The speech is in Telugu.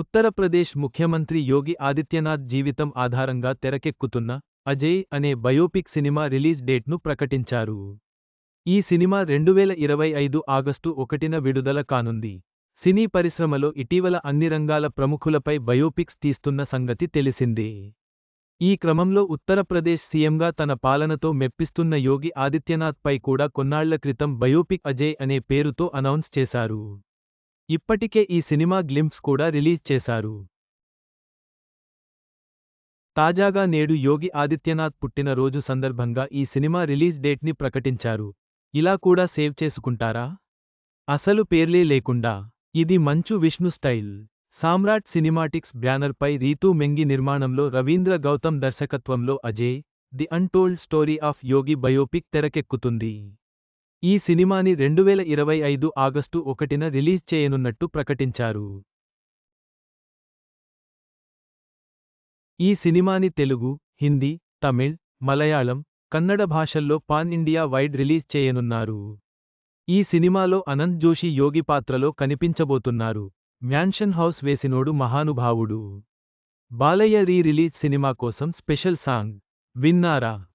ఉత్తరప్రదేశ్ ముఖ్యమంత్రి యోగి ఆదిత్యనాథ్ జీవితం ఆధారంగా తెరకెక్కుతున్న అజయ్ అనే బయోపిక్ సినిమా రిలీజ్ డేట్ను ప్రకటించారు. ఈ సినిమా రెండువేల ఇరవై ఐదు ఆగస్టు ఒకటిన విడుదల కానుంది. సినీ పరిశ్రమలో ఇటీవల అన్ని రంగాల ప్రముఖులపై బయోపిక్స్ తీస్తున్న సంగతి తెలిసిందే. ఈ క్రమంలో ఉత్తరప్రదేశ్ సీఎంగా తన పాలనతో మెప్పిస్తున్న యోగి ఆదిత్యనాథ్పై కూడా కొన్నాళ్ళ క్రితం బయోపిక్ అజయ్ అనే పేరుతో అనౌన్స్ చేశారు. ఇప్పటికే ఈ సినిమా గ్లింప్స్ కూడా రిలీజ్ చేశారు. తాజాగా నేడు యోగి ఆదిత్యనాథ్ పుట్టినరోజు సందర్భంగా ఈ సినిమా రిలీజ్ డేట్ని ప్రకటించారు. ఇలా కూడా సేవ్ చేసుకుంటారా? అసలు పేర్లే లేకుండా. ఇది మంచు విష్ణు స్టైల్. సామ్రాట్ సినిమాటిక్స్ బ్యానర్పై రీతూ మెంగి నిర్మాణంలో రవీంద్ర గౌతమ్ దర్శకత్వంలో Ajay the untold story of Yogi biopic తెరకెక్కుతుంది. ఈ సినిమాని రెండువేల ఇరవై ఐదు ఆగస్టు ఒకటిన రిలీజ్ చేయనున్నట్టు ప్రకటించారు. ఈ సినిమాని తెలుగు హిందీ తమిళ్ మలయాళం కన్నడ భాషల్లో పాన్ ఇండియా వైడ్ రిలీజ్ చేయనున్నారు. ఈ సినిమాలో అనంత్ జోషి యోగి పాత్రలో కనిపించబోతున్నారు. మ్యాన్షన్ హౌస్ వేసినోడు మహానుభావుడు. బాలయ్య రీ రిలీజ్ సినిమా కోసం స్పెషల్ సాంగ్ విన్నారా?